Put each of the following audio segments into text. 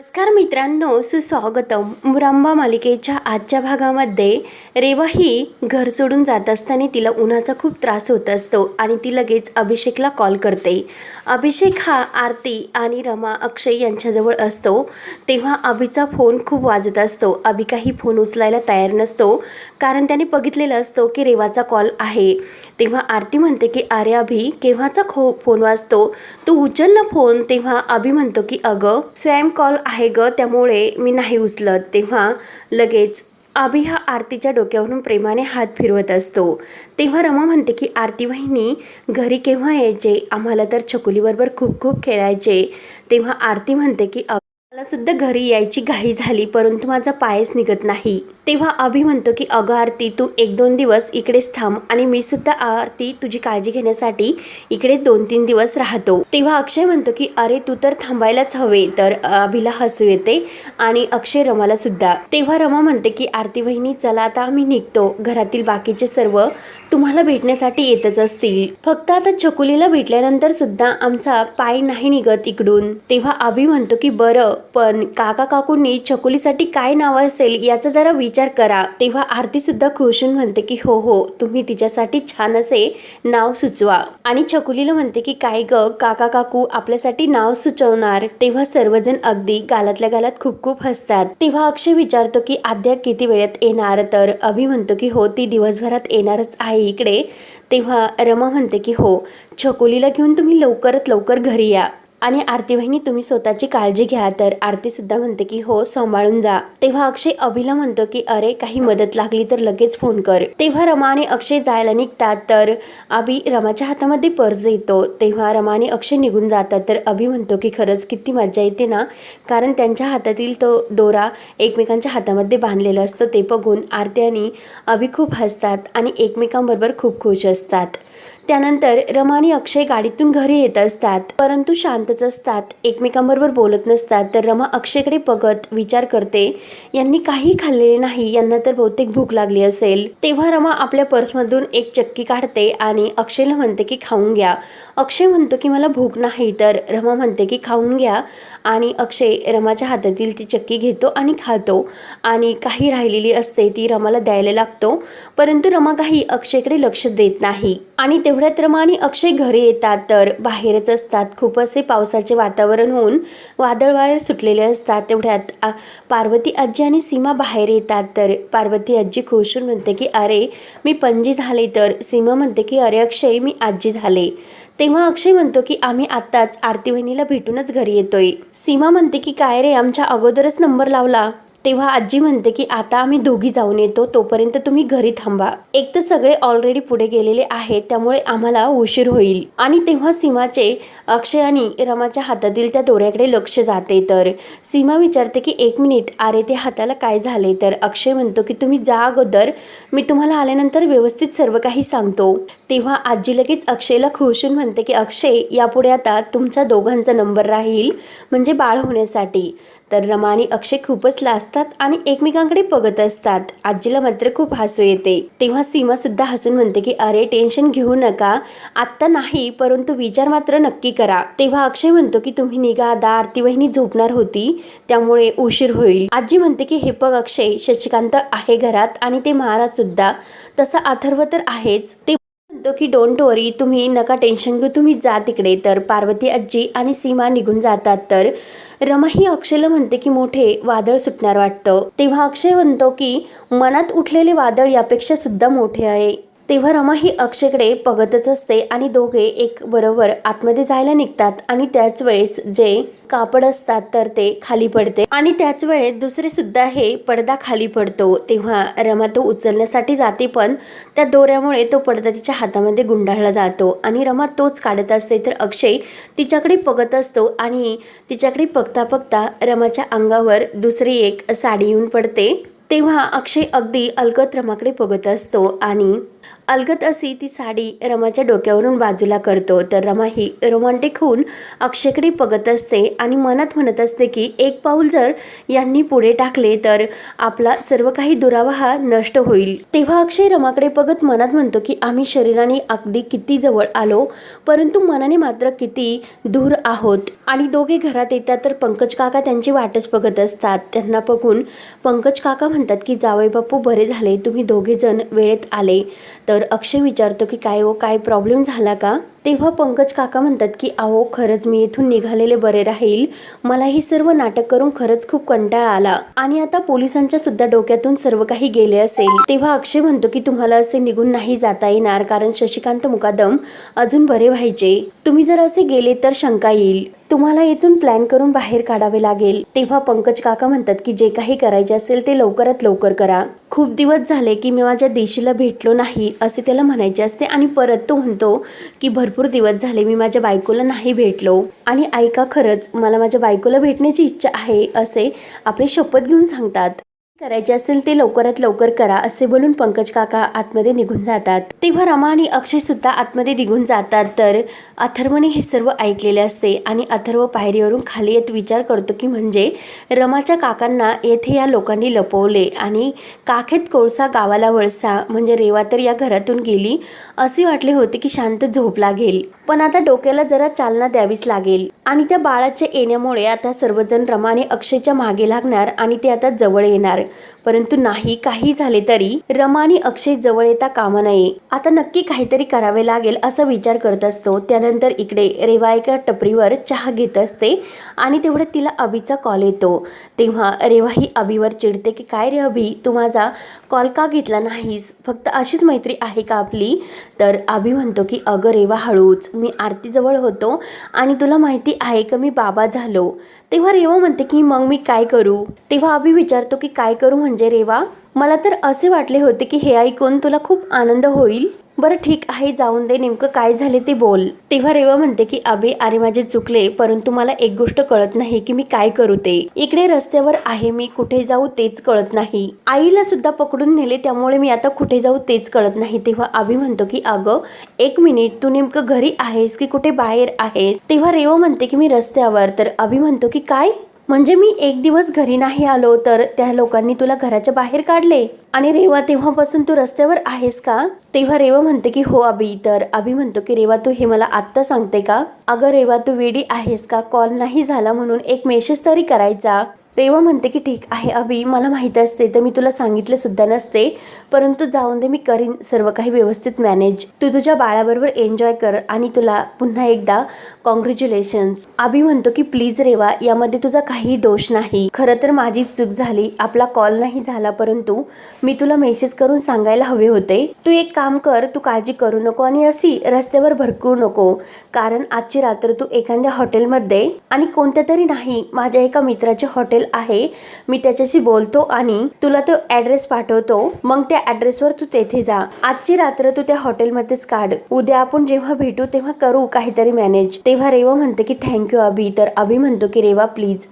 नमस्कार मित्रांनो सुस्वागतम. मुरांबा मालिकेच्या आजच्या भागामध्ये रेवा ही घर सोडून जात असताना तिला उन्हाचा खूप त्रास होत असतो आणि ती लगेच अभिषेकला कॉल करते. अभिषेक हा आरती आणि रमा अक्षय यांच्याजवळ असतो. तेव्हा अभिचा फोन खूप वाजत असतो. अभि काही फोन उचलायला तयार नसतो. कारण त्याने बघितलेलं असतो की रेवाचा कॉल आहे. तेव्हा आरती म्हणते की अरे अभि केव्हाचा खो फोन वाजतो? तू उचल ना फोन तेव्हा अभि म्हणतो की अगं स्वयं कॉल आहे ग त्यामुळे मी नाही उचलत. तेव्हा लगेच अभि हा आरतीच्या डोक्यावरून प्रेमाने हात फिरवत असतो. तेव्हा रमा म्हणते की आरती वहिनी घरी केव्हा यायचे? आम्हाला तर छकुलीबरोबर खूप खूप खेळायचे. तेव्हा आरती म्हणते की "अ- सुद्धा घरी यायची घाई झाली परंतु माझा पायच निघत नाही. तेव्हा अभि म्हणतो की अगं आरती तू एक दोन दिवस इकडेच थांब आणि मी सुद्धा आरती तुझी काळजी घेण्यासाठी इकडे दोन तीन दिवस राहतो. तेव्हा अक्षय म्हणतो की अरे तू तर थांबायलाच हवे. तर अभिला हसू येते. आणि अक्षय रमाला सुद्धा. तेव्हा रमा म्हणते की आरती वहिनी चला आता आम्ही निघतो. घरातील बाकीचे सर्व तुम्हाला भेटण्यासाठी येतच असतील. फक्त आता छकुलीला भेटल्यानंतर सुद्धा आमचा पाय नाही निघत इकडून. तेव्हा अभि म्हणतो की बरं पण काका काकूंनी छकुलीसाठी काय नाव असेल याचा जरा विचार करा. तेव्हा आरती सुद्धा खुश होऊन म्हणते की हो हो तुम्ही तिच्यासाठी छान असे नाव सुचवा. आणि छकुलीला म्हणते की काय ग काका काकू आपल्यासाठी नाव सुचवणार. तेव्हा सर्वजण अगदी गालातल्या गालात खूप खूप खूप हसतात. तेव्हा अक्षय विचारतो की आद्या किती वेळेत येणार? तर अभि म्हणतो की हो ती दिवसभरात येणारच आहे इकडे. तेव्हा रमा म्हणते की हो छकुलीला घेऊन तुम्ही लवकरात लवकर घरी या. आणि आरती वहिनी तुम्ही स्वतःची काळजी घ्या. तर आरती सुद्धा म्हणते की हो सांभाळून जा. तेव्हा अक्षय अभिला म्हणतो की अरे काही मदत लागली तर लगेच फोन कर. तेव्हा रमा आणि अक्षय जायला निघतात तर अभि रमाच्या हातामध्ये पर्स येतो. तेव्हा रमा आणि अक्षय निघून जातात तर अभि म्हणतो की खरंच किती मजा येते ना. कारण त्यांच्या हातातील तो दोरा एकमेकांच्या हातामध्ये बांधलेला असतो ते बघून आरती आणि अभि खूप हसतात आणि एकमेकांबरोबर खूप खुश असतात. त्यानंतर रमा आणि अक्षय गाडीतून घरी येत असतात. परंतु शांतच असतात. एकमेकांबरोबर बोलत नसतात. तर रमा अक्षयकडे बघत विचार करते यांनी काही खाल्लेले नाही. यांना तर बहुतेक भूक लागली असेल. तेव्हा रमा आपल्या पर्समधून एक चक्की काढते आणि अक्षयला म्हणते की खाऊन घ्या. अक्षय म्हणतो की मला भूक नाही. तर रमा म्हणते की खाऊन घ्या. आणि अक्षय रमाच्या हातातील ती चक्की घेतो आणि खातो. आणि काही राहिलेली असते ती रमाला द्यायला लागतो. परंतु रमा काही अक्षयकडे लक्ष देत नाही. आणि तेवढ्यात रमा आणि अक्षय घरी येतात. तर बाहेरच असतात. खूप असे पावसाचे वातावरण होऊन वादळ वारे सुटलेले असतात. तेवढ्यात पार्वती आजी आणि सीमा बाहेर येतात. तर पार्वती आजी खुश होऊन म्हणते की अरे मी पणजी झाले. तर सीमा म्हणते की अरे अक्षय मी आजी झाले. तेव्हा अक्षय म्हणतो की आम्ही आत्ताच आरती वहिनीला भेटूनच घरी येतोय. सीमा म्हणते की काय रे आमच्या अगोदरच नंबर लावला. तेव्हा आजी म्हणते की आता आम्ही दोघी जाऊन येतो तोपर्यंत तुम्ही घरी थांबा. एक तर सगळे ऑलरेडी पुढे गेलेले आहेत त्यामुळे आम्हाला उशीर होईल. आणि तेव्हा सीमाचे अक्षय आणि रमाच्या हातातील त्या दोऱ्याकडे लक्ष जाते. तर सीमा विचारते की एक मिनिट अरे ते हाताला काय झाले तर अक्षय म्हणतो की तुम्ही जा अगोदर मी तुम्हाला आल्यानंतर व्यवस्थित सर्व काही सांगतो. तेव्हा आजी लगेच अक्षयला खुशून म्हणते की अक्षय यापुढे आता तुमचा दोघांचा नंबर राहील म्हणजे बाळ होण्यासाठी. तर रमा आणि अक्षय खूपच लाजतात आणि एकमेकांकडे बघत असतात. आजीला मात्र खूप हसू येते. तेव्हा सीमा सुद्धा हसून म्हणते की अरे टेन्शन घेऊ नका. आत्ता नाही परंतु विचार मात्र नक्की करा. तेव्हा अक्षय म्हणतो की तुम्ही निघा आता आरती वहिनी झोपणार होती. त्यामुळे उशीर होईल. आजी म्हणते की हे बघ अक्षय शशिकांत आहे घरात आणि ते महाराज सुद्धा. तसा अथर्व तर आहेच. ते म्हणतो की डोंट वरी तुम्ही नका टेन्शन घेऊ तुम्ही जा तिकडे. तर पार्वती आजी आणि सीमा निघून जातात. तर रमा ही अक्षयला म्हणते की मोठे वादळ सुटणार वाटतं. तेव्हा अक्षय म्हणतो की मनात उठलेले वादळ यापेक्षा सुद्धा मोठे आहे. तेव्हा रमा ही अक्षयकडे बघतच असते आणि दोघे एक बरोबर आतमध्ये जायला निघतात आणि त्याच वेळेस जे कापड असतात तर ते खाली पडते. आणि त्याच वेळेस दुसरे सुद्धा हे पडदा खाली पडतो. तेव्हा रमा तो उचलण्यासाठी जाते पण त्या दोऱ्यामुळे तो पडदा तिच्या हातामध्ये गुंडाळला जातो आणि रमा तोच काढत असते तर अक्षय तिच्याकडे बघत असतो आणि तिच्याकडे बघता बघता रमाच्या अंगावर दुसरी एक साडी येऊन पडते. तेव्हा अक्षय अगदी अलगत रमाकडे बघत असतो आणि अलगत अशी ती साडी रमाच्या डोक्यावरून बाजूला करतो. तर रमा ही रोमांटिक होऊन अक्षयकडे बघत असते आणि मनात म्हणत असते की एक पाऊल जर यांनी पुढे टाकले तर आपला सर्व काही दुरावा हा नष्ट होईल. तेव्हा अक्षय रमाकडे बघत मनात म्हणतो की आम्ही शरीराने अगदी किती जवळ आलो परंतु मनाने मात्र किती दूर आहोत. आणि दोघे घरात येतात तर पंकज काका त्यांची वाटच बघत असतात. त्यांना बघून पंकज काका म्हणतात की जावई बापू बरे झाले. तुम्ही दोघे जण वेळेत आले. तर अक्षय विचारतो की काय हो काय प्रॉब्लेम झाला का? तेव्हा पंकज काका म्हणतात की अहो खरंच मी इथून निघालेले बरे राहील. मला हे सर्व नाटक करून खरंच खूप कंटाळा आला. आणि आता पोलिसांच्या सुद्धा डोक्यातून सर्व काही गेले असेल. तेव्हा अक्षय म्हणतो की तुम्हाला असे निघून नाही जाता येणार कारण शशिकांत मुकादम अजून बरे व्हायचे. तुम्ही जर असे गेले तर शंका येईल. तुम्हाला इथून प्लॅन करून बाहेर काढावे लागेल. तेव्हा पंकज काका म्हणतात की जे काही करायचे असेल ते लवकरात लवकर करा. खूप दिवस झाले की मी माझ्या देशीला भेटलो नाही असे त्याला म्हणायचे असते आणि परत तो म्हणतो की भरपूर दिवस झाले मी माझ्या बायकोला नाही भेटलो. आणि ऐका खरंच मला माझ्या बायकोला भेटण्याची इच्छा आहे असे आपले शपथ घेऊन सांगतात. करायचे असेल ते लवकरात लवकर करा असे बोलून पंकज काका आतमध्ये निघून जातात. तेव्हा रमा आणि अक्षय सुद्धा आतमध्ये निघून जातात. तर अथर्वने हे सर्व ऐकलेले असते आणि अथर्व पायरीवरून खाली येत विचार करतो की म्हणजे रमाच्या काकांना येथे या लोकांनी लपवले आणि काखेत कोळसा गावाला वळसा म्हणजे रेवा तर या घरातून गेली असे वाटले होते की शांत झोप लागेल. पण आता डोक्याला जरा चालना द्यावीच लागेल. आणि त्या बाळाच्या येण्यामुळे आता सर्वजण रमाने अक्षयच्या मागे लागणार आणि ते आता जवळ येणार. परंतु नाही काही झाले तरी रमाने अक्षय जवळ येता कामा नये. आता नक्की काहीतरी करावे लागेल असा विचार करत असतो. त्यानंतर इकडे रेवा एका टपरीवर चहा घेत असते आणि तेवढं तिला अभिचा कॉल येतो. तेव्हा रेवा ही अभिवर चिडते की काय रे अभि तू माझा कॉल का घेतला नाहीस? फक्त अशीच मैत्री आहे का आपली? तर अभि म्हणतो की अगं रेवा हळूच. मी आरतीजवळ होतो आणि तुला माहिती आहे का मी बाबा झालो. तेव्हा रेवा म्हणते की मग मी काय करू? तेव्हा अभि विचारतो की काय करू? म्हणजे रेवा मला तर असे वाटले होते की हे ऐकून तुला खूप आनंद होईल. बरं ठीक आहे जाऊन दे नेमकं काय झाले ते बोल. तेव्हा रेवा म्हणते की अबे अरे माझे चुकले परंतु मला एक गोष्ट कळत नाही की मी काय करू ते. इकडे रस्त्यावर आहे मी कुठे जाऊ तेच कळत नाही. आईला सुद्धा पकडून नेले त्यामुळे मी आता कुठे जाऊ तेच कळत नाही. तेव्हा अभि म्हणतो की अगं एक मिनिट तू नेमकं घरी आहेस की कुठे बाहेर आहेस? तेव्हा रेवा म्हणते की मी रस्त्यावर. तर अभि म्हणतो की काय? म्हणजे मी एक दिवस घरी नाही आलो तर त्या लोकांनी तुला घराच्या बाहेर काढले? आणि रेवा तेव्हापासून तू रस्त्यावर आहेस का? तेव्हा रेवा म्हणते की हो अभि. तर अभि म्हणतो की रेवा तू हे मला आत्ता सांगते का? अगं रेवा तू वेडी आहेस का? कॉल नाही झाला म्हणून एक मेसेज तरी करायचा. रेवा म्हणते की ठीक आहे अभि मला माहीत असते तर मी तुला सांगितले सुद्धा नसते परंतु जाऊन दे मी करीन सर्व काही व्यवस्थित मॅनेज. तू तुझ्या बाळाबरोबर एन्जॉय कर आणि तुला पुन्हा एकदा कॉंग्रॅच्युलेशन्स. अभि म्हणतो की प्लीज रेवा यामध्ये तुझा काही दोष नाही. खरं तर माझी चूक झाली. आपला कॉल नाही झाला परंतु मी तुला मेसेज करून सांगायला हवे होते. तू एक काम कर तू काळजी करू नको आणि अशी रस्त्यावर भरकू नको. कारण आजची रात्र तू एखाद्या हॉटेलमध्ये आणि कोणत्या तरी नाही माझ्या एका मित्राचे हॉटेल आहे. मी त्याच्याशी बोलतो आणि तुला तो ऍड्रेस पाठवतो. मग त्या ऍड्रेसवर तू तेथे जा. आजची रात्र तू त्या हॉटेलमध्येच काढ. उद्या आपण जेव्हा भेटू तेव्हा करू काहीतरी मॅनेज तेव्हा रेवा म्हणते की थँक्यू अभि. तर अभि म्हणतो की रेवा प्लीज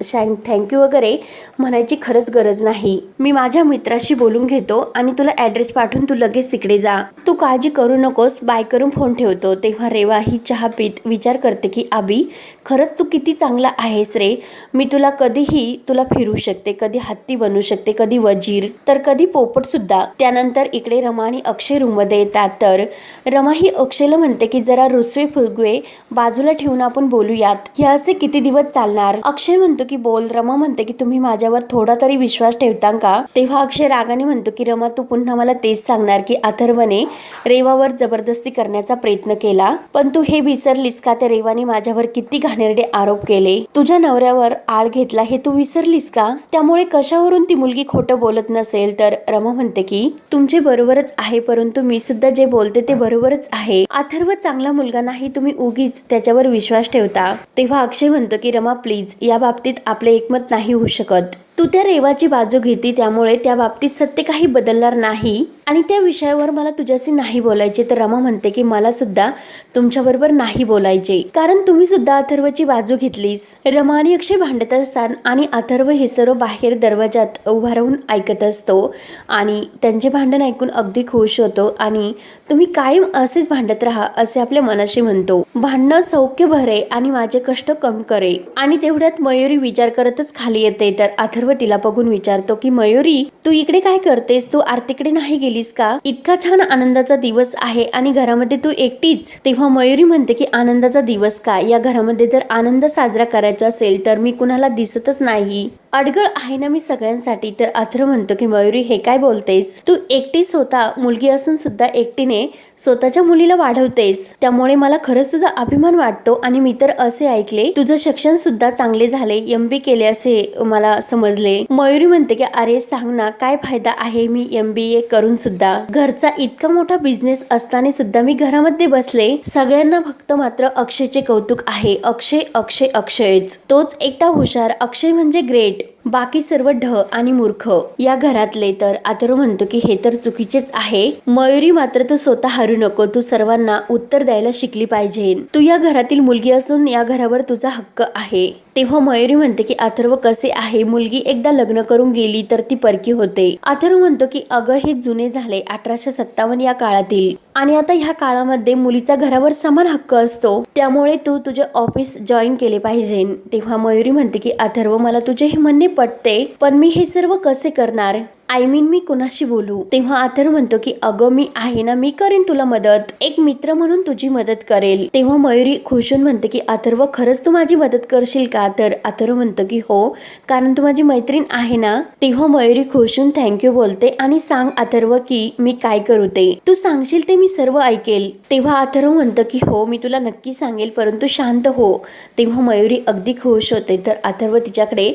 थँक्यू वगैरे म्हणायची खरंच गरज नाही. मी माझ्या मित्राशी बोलून घेतो आणि तुला ॲड्रेस पाठवून तू लगेच तिकडे जा. तू काळजी करू नकोस बाय करून फोन ठेवतो. तेव्हा रेवा ही चहा पीत विचार करते की आबी खरंच तू किती चांगला आहेस रे. मी तुला कधीही तुला फिरू शकते कधी हत्ती बनू शकते कधी वजीर तर कधी पोपटसुद्धा त्यानंतर इकडे रमा आणि अक्षय रूममध्ये येतात. तर रमा ही अक्षयला म्हणते की जरा रुसवे फुगवे बाजूला ठेवून आपण बोलूयात. हे असे किती दिवस चालणार? अक्षय म्हणतो की बोल. रमा म्हणते की तुम्ही माझ्यावर थोडा तरी विश्वास ठेवता का? तेव्हा अक्षय रागाने म्हणतो की रमा तू पुन्हा मला तेच सांगणार की अथर्वने रेवावर जबरदस्ती करण्याचा प्रयत्न केला पण तू हे विसरलीस का? त्या रेवाने माझ्यावर किती घाणेरडे आरोप केले. तुझ्या नवऱ्यावर आळ घेतला हे तू विसरलीस का? त्यामुळे कशावरून ती मुलगी खोटं बोलत नसेल? तर रमा म्हणते की तुमचे बरोबरच आहे परंतु मी सुद्धा जे बोलते ते बरोबरच आहे. अथर्व चांगला मुलगा नाही तुम्ही उगीच त्याच्यावर विश्वास ठेवता. तेव्हा अक्षय म्हणतो की रमा प्लीज या बाबतीत आपले एकमत नाही होऊ शकत. तू त्या रेवाची बाजू घेती त्यामुळे त्या बाबतीत सत्य काही बदलणार नाही. आणि त्या विषयावर मला तुझ्याशी नाही बोलायचे. तर रमा म्हणते की मला सुद्धा तुमच्याबरोबर नाही बोलायचे. कारण तुम्ही सुद्धा अथर्वची बाजू घेतलीस. रमा आणि अक्षय भांडत असतात आणि अथर्व हे सर्व बाहेर दरवाजात उभा राहून ऐकत असतो. आणि त्यांचे भांडण ऐकून अगदी खुश होतो. आणि तुम्ही कायम असेच भांडत राहा असे आपल्या मनाशी म्हणतो. भांडणं सौख्य भरे आणि माझे कष्ट कमी करे. आणि तेवढ्यात मयुरी विचार करतच खाली येते. तर अथर्व तिला बघून विचारतो की मयुरी तू इकडे काय करतेस? तू आरतीकडे नाही गेली केलीस का? इतका छान आनंदाचा दिवस आहे आणि घरामध्ये तू एकटीच? तेव्हा मयुरी म्हणते की आनंदाचा दिवस का? या घरामध्ये जर आनंद साजरा करायचा असेल तर मी कुणाला दिसतच नाही. अडगळ आहे ना मी सगळ्यांसाठी तर अथर म्हणतो की मयुरी हे काय बोलतेस? तू एकटीच होता मुलगी असून सुद्धा एकटीने स्वतःच्या मुलीला वाढवतेस. त्यामुळे मला खरंच तुझा अभिमान वाटतो आणि मी तर असे ऐकले तुझं शिक्षण सुद्धा चांगले झाले एम बी केले असे मला समजले. मयुरी म्हणते की अरे सांग ना काय फायदा आहे मी एम बी ए करून सुद्धा. घरचा इतका मोठा बिझनेस असताना सुद्धा मी घरामध्ये बसले सगळ्यांना फक्त मात्र अक्षयचे कौतुक आहे. अक्षय अक्षय अक्षयच. तोच एकटा हुशार. अक्षय म्हणजे ग्रेट बाकी सर्व ढ आणि मूर्ख. या घरातले तर अथर्व म्हणतो की हे तर चुकीचेच आहे. मयुरी मात्र तू स्वतः हरू नको. तू सर्वांना उत्तर द्यायला शिकली पाहिजे. तू या घरातील मुलगी असून या घरावर तुझा हक्क आहे. तेव्हा मयुरी म्हणते की अथर्व कसे आहे? मुलगी एकदा लग्न करून गेली तर ती परकी होते. अथर्व म्हणतो की अगं हे जुने झाले अठराशे सत्तावन्न या काळातील. आणि आता ह्या काळामध्ये मुलीचा घरावर समान हक्क असतो. त्यामुळे तू तुझे ऑफिस जॉईन केले पाहिजे. तेव्हा मयुरी म्हणते की अथर्व मला तुझे हे म्हणणे पटते पण मी हे सर्व कसे करणार? आय मीन मी कुणाशी बोलू? तेव्हा अथर्व म्हणतो की अगं मी आहे ना मी करेन तुला मदत. एक मित्र म्हणून तुझी मदत करेल. तेव्हा मयुरी खुशून म्हणते की अथर्व खरंच तू माझी मदत करशील का? तर अथर्व म्हणतो की हो कारण तू माझी मैत्रीण आहे ना? तेव्हा मयुरी खुशून थँक्यू बोलते आणि सांग अथर्व की मी काय करू ते? तू सांगशील ते मी सर्व ऐकेल. तेव्हा अथर्व म्हणतो की हो मी तुला नक्की सांगेल परंतु शांत हो. तेव्हा मयुरी अगदी खुश होते तर अथर्व तिच्याकडे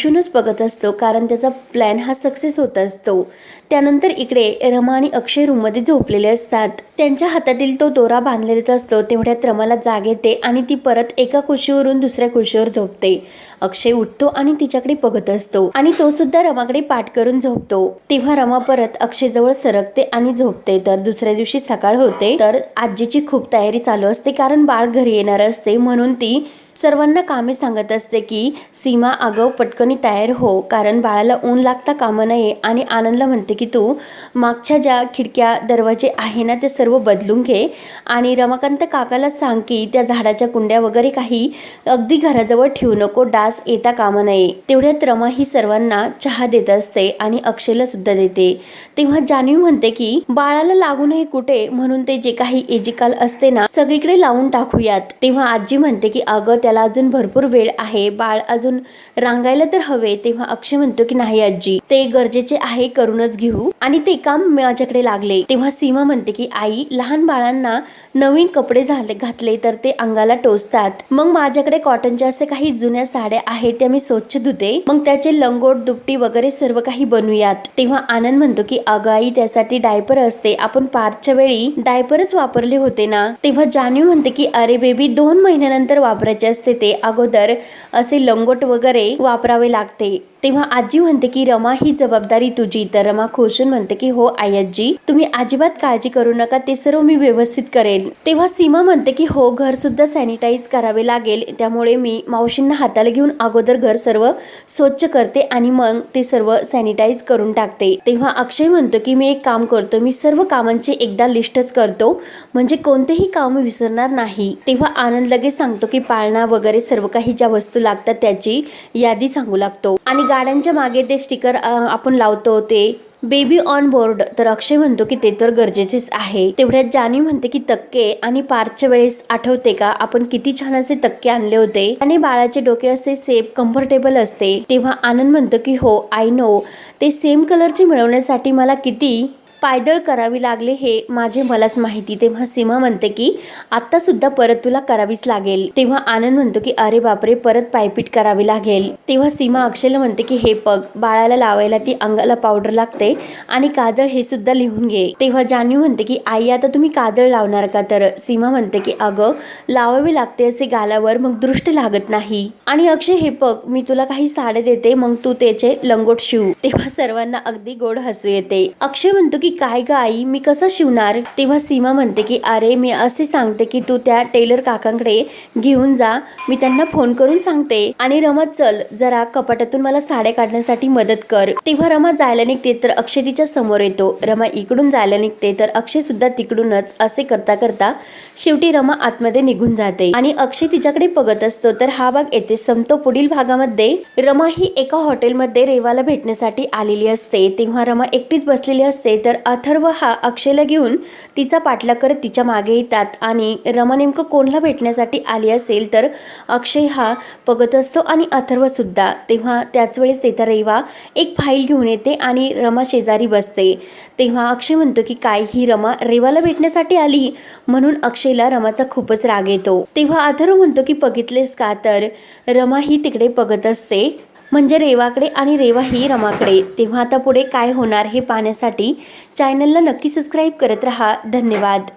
खुशूनच बघत असतो कारण त्याचा प्लॅन हा सक्सेस होत असतो. त्यानंतर इकडे रमा आणि अक्षय रूममध्ये झोपलेले असतात. त्यांच्या हातातील तो दोरा बांधलेलाच असतो तेवढ्यात रमाला जाग येते आणि ती परत एका खुशीवरून दुसऱ्या खुशीवर झोपते. अक्षय उठतो आणि तिच्याकडे बघत असतो आणि तो सुद्धा रमाकडे पाठ करून झोपतो. तेव्हा रमा परत अक्षयजवळ सरकते आणि झोपते. तर दुसऱ्या दिवशी सकाळ होते तर आजीची खूप तयारी चालू असते कारण बाळ घरी येणार असते म्हणून ती सर्वांना कामे सांगत असते की सीमा अगं पटकनी तयार हो कारण बाळाला ऊन लागता कामा नये आणि आनंदला म्हणते की तू मागच्या ज्या खिडक्या दरवाजे आहे ना ते सर्व बदलून घे आणि रमाकांत काकाला सांग की त्या झाडाच्या कुंड्या वगैरे काही अगदी घराजवळ ठेवू नको डास येता कामा नये. तेवढ्यात रमा ही सर्वांना चहा देत असते आणि अक्षयला सुद्धा देते. तेव्हा जान्हवी म्हणते की बाळाला लागू नये कुठे म्हणून ते जे काही एजिकाल असते ना सगळीकडे लावून टाकूयात. तेव्हा आजी म्हणते की अगं त्याला अजून भरपूर वेळ आहे. बाळ अजून रांगायला तर हवे तेव्हा अक्षय म्हणतो की नाही आजी ते गरजेचे आहे करूनच घेऊ. आणि ते काम माझ्याकडे लागले. तेव्हा सीमा म्हणते की आई लहान बाळांना नवीन कपडे झाले घातले तर ते अंगाला टोचतात. मग माझ्याकडे कॉटनच्या असे काही जुन्या साड्या आहेत त्या मी स्वच्छ धुते. मग त्याचे लंगोट दुपटी वगैरे सर्व काही बनवूयात. तेव्हा आनंद म्हणतो की अगं आई त्यासाठी डायपर असते. आपण पार्कच्या वेळी डायपरच वापरले होते ना? तेव्हा जाणीव म्हणते की अरे बेबी दोन महिन्यानंतर वापरायचे असते ते. अगोदर असे लंगोट वगैरे वापरावे लागते. तेव्हा आजी म्हणते की रमा ही जबाबदारी तुझी. तर रमा खुशून म्हणते की हो आई आजी तुम्ही अजिबात काळजी करू नका ते सर्व मी व्यवस्थित करेल तेव्हा सीमा म्हणते की हो घर सुद्धा सॅनिटाईज करावे लागेल. त्यामुळे मी मावशींना हाताला घेऊन अगोदर घर सर्व स्वच्छ करते आणि मग ते सर्व सॅनिटाईज करून टाकते. तेव्हा अक्षय म्हणतो की मी एक काम करतो. मी सर्व कामांची एकदा लिस्टच करतो. म्हणजे कोणतेही काम विसरणार नाही. तेव्हा आनंद लगेच सांगतो की पाळणा वगैरे सर्व काही ज्या वस्तू लागतात त्याची यादी सांगू लागतो. आणि गाड्यांच्या मागे ते स्टिकर आपण लावतो ते बेबी ऑन बोर्ड तर अक्षय म्हणतो की ते तर गरजेचेच आहे. तेवढ्यात जानी म्हणते की तक्के. आणि पार्कच्या वेळेस आठवते का आपण किती छान असे तक्के आणले होते. आणि बाळाचे डोके असे सेफ कम्फर्टेबल असते. तेव्हा आनंद म्हणतो की हो आय नो ते सेम कलरचे मिळवण्यासाठी मला किती पायदळ करावी लागले हे माझे मलाच माहिती. तेव्हा सीमा म्हणते की आता सुद्धा परत तुला करावीच लागेल. तेव्हा आनंद म्हणतो की अरे बापरे परत पायपीट करावी लागेल. तेव्हा सीमा अक्षयला म्हणते की हे पग बाळाला लावायला ती अंगाला पावडर लागते आणि काजळ हे सुद्धा लिहून घे. तेव्हा जान्हवी म्हणते की आई आता तुम्ही काजळ लावणार का? तर सीमा म्हणते की अगं लावावी लागते असे गालावर मग दृष्ट लागत नाही. आणि अक्षय हे पग मी तुला काही साडे देते मग तू त्याचे लंगोट शिव. तेव्हा सर्वांना अगदी गोड हसू येते. अक्षय म्हणतो की काय ग आई? मी कसं शिवणार? तेव्हा सीमा म्हणते की अरे मी असे सांगते की तू त्या टेलर काकांकडे घेऊन जा. मी त्यांना फोन करून सांगते. आणि रमा चल जरा कपाटातून मला साड्या काढण्यासाठी मदत कर. तेव्हा रमा जायला निघते तर अक्षय तिच्या समोर येतो. रमा इकडून जायला निघते तर अक्षय सुद्धा तिकडूनच. असे करता करता शेवटी रमा आतमध्ये निघून जाते. आणि अक्षय तिच्याकडे बघत असतो तर हा भाग येथे संपतो. पुढील भागामध्ये रमा ही एका हॉटेलमध्ये रेवाला भेटण्यासाठी आलेली असते. तेव्हा रमा एकटीच बसलेली असते तर अथर्व हा अक्षयला घेऊन तिचा पाठलाग करत तिच्यामागे येतात आणि रमा नेमकं कोणला भेटण्यासाठी आली असेल तर अक्षय हा बघत असतो आणि अथर्वसुद्धा तेव्हा त्याच वेळेस तेथा रेवा एक फाईल घेऊन येते आणि रमा शेजारी बसते. तेव्हा अक्षय म्हणतो की काय ही रमा रेवाला भेटण्यासाठी आली? म्हणून अक्षयला रमाचा खूपच राग येतो. तेव्हा अथर्व म्हणतो की बघितलेस का तर? रमा ही तिकडे बघत असते. म्हणजे रेवाकडे आणि रेवा ही रमाकडे. तेव्हा आता पुढे काय होणार हे पाहण्यासाठी चॅनलला नक्की सबस्क्राईब करत रहा. धन्यवाद.